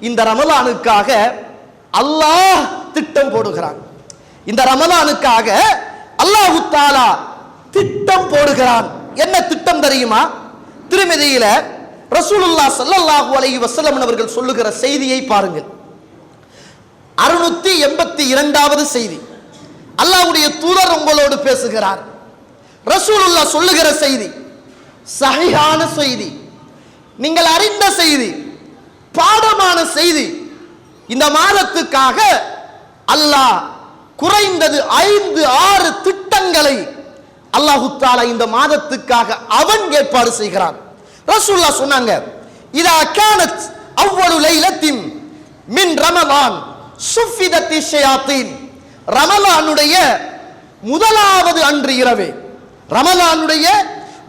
இந்த ரமலானுக்காக அல்லாஹ் திட்டம் போடுகிறான். இந்த ரமலானுக்காக அல்லாஹு தாலா திட்டம் போடுகிறான். என்ன திட்டம் தெரியுமா? திருமதியில ரசூலுல்லாஹ் சல்லல்லாஹு அலைஹி வஸல்லம் அவர்கள் சொல்லுகிற செய்தியை பாருங்கள். அறுநூத்தி எண்பத்தி இரண்டாவது செய்தி. அல்லாஹ்வுடைய தூதர் உங்களோடு பேசுகிறார். ரசூலுல்லா சொல்லுகிற செய்தி. சகிஹான செய்தி. நீங்கள் அறிந்த செய்தி. பாடமான செய்தி. இந்த மாதத்துக்காக அல்லாஹ் குறைந்தது ஐந்து ஆறு திட்டங்களை அல்லாஹு தாலா இந்த மாதத்துக்காக அவன் ஏற்பாடு செய்கிறான். ரசூல்லா சொன்னாங்க இதா கானத் அவ்வளவு லைலத்தின் மின் ரமலான் சுஃபிதத்தி ஷயாத்தீன் ரமலானுடைய முதலாவது அன்று இரவே ரமலானுடைய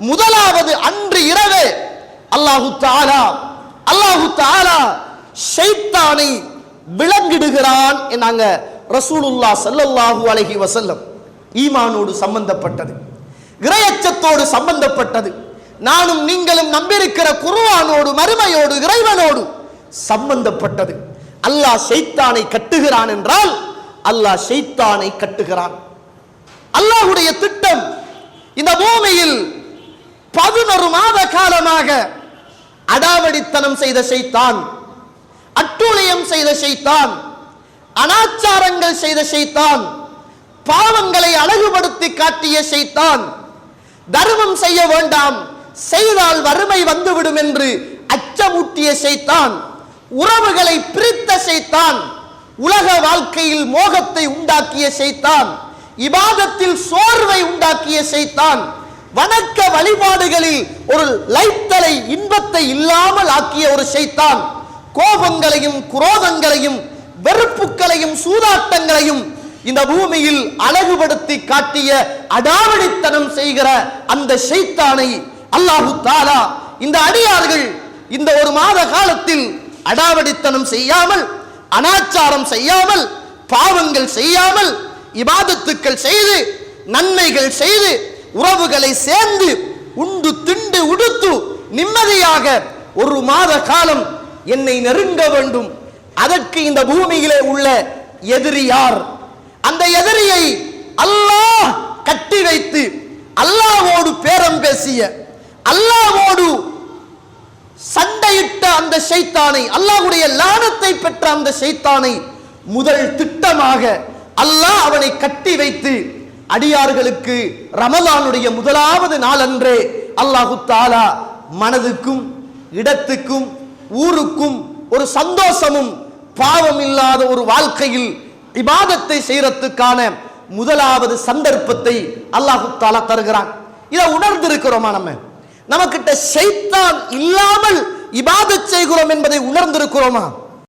முதலாவது அன்று இரவே அல்லாஹு தாலா அல்லாஹு தாலா ஷைத்தானை விளங்கிடுகிறான் என்னாங்க? ரசூலுல்லா சல்லல்லாஹு அலஹி வசல்லம் ஈமானோடு சம்பந்தப்பட்டது. கிரையச்சத்தோடு சம்பந்தப்பட்டது. நானும் நீங்களும் நம்பியிருக்கிற குருவானோடு மறுமையோடு இறைவனோடு சம்பந்தப்பட்டது. அல்லாஹ் ஷைத்தானை கட்டுகிறான் என்றால் அல்லாஹ் ஷைத்தானை கட்டுகிறான். அல்லாஹுடைய திட்டம் இந்த பூமியில் பதினொரு மாத காலமாக அடாவடித்தனம் செய்த செய்தான் அட்டூழியம் செய்த செய்தான் அனாச்சாரங்கள் செய்த செய்தான் பாவங்களை அழகுபடுத்தி காட்டிய செய்தான் தர்மம் செய்ய வேண்டாம் செய்தால் வறுமை வந்துவிடும் என்று அச்சமூட்டிய செய்தான் உறவுகளை பிரித்த செய்தான் உலக வாழ்க்கையில் மோகத்தை உண்டாக்கிய செய்தான் இபாதத்தில் சோர்வை உண்டாக்கிய செய்தான் வணக்க வழிபாடுகளில் ஒரு லைத்தலை இன்பத்தை இல்லாமல் ஆக்கிய ஒரு ஷைத்தான். கோபங்களையும் குரோதங்களையும் வெறுப்புகளையும் சூதாட்டங்களையும் இந்த பூமியில் அழகுபடுத்தி காட்டிய அடாவடித்தனம் செய்கிற அந்த ஷைத்தானை அல்லாஹு தாலா இந்த அடியார்கள் இந்த ஒரு மாத காலத்தில் அடாவடித்தனம் செய்யாமல் அனாச்சாரம் செய்யாமல் பாவங்கள் செய்யாமல் இபாதத்துக்கள் செய்து நன்மைகள் செய்து உறவுகளை சேர்ந்து உண்டு திண்டு உடுத்து நிம்மதியாக ஒரு மாத காலம் என்னை நெருங்க வேண்டும். அதற்கு இந்த பூமியிலே உள்ள எதிரி யார்? அந்த எதிரியை அல்லாஹ் கட்டி வைத்து அல்லாவோடு பேரம் பேசிய அல்லாவோடு சண்டையிட்ட அந்த ஷைத்தானை அல்லாஹ்வுடைய லானத்தை பெற்ற அந்த சைத்தானை முதல் திட்டமாக அல்லாஹ் அவனை கட்டி வைத்து அடியார்களுக்கு ரமலானுடைய முதலாவது நாளன்றே அல்லாஹு தாலா மனதுக்கும் இடத்துக்கும் ஊருக்கும் ஒரு சந்தோஷமும் பாவம் இல்லாத ஒரு வாழ்க்கையில் இபாதத்தை செய்யறதுக்கான முதலாவது சந்தர்ப்பத்தை அல்லாஹு தாலா தருகிறான். இதை உணர்ந்திருக்கிறோமா நம்ம? நமக்கிட்ட சைத்தான் இல்லாமல் இபாதத் செய்கிறோம் என்பதை உணர்ந்திருக்கிறோமா?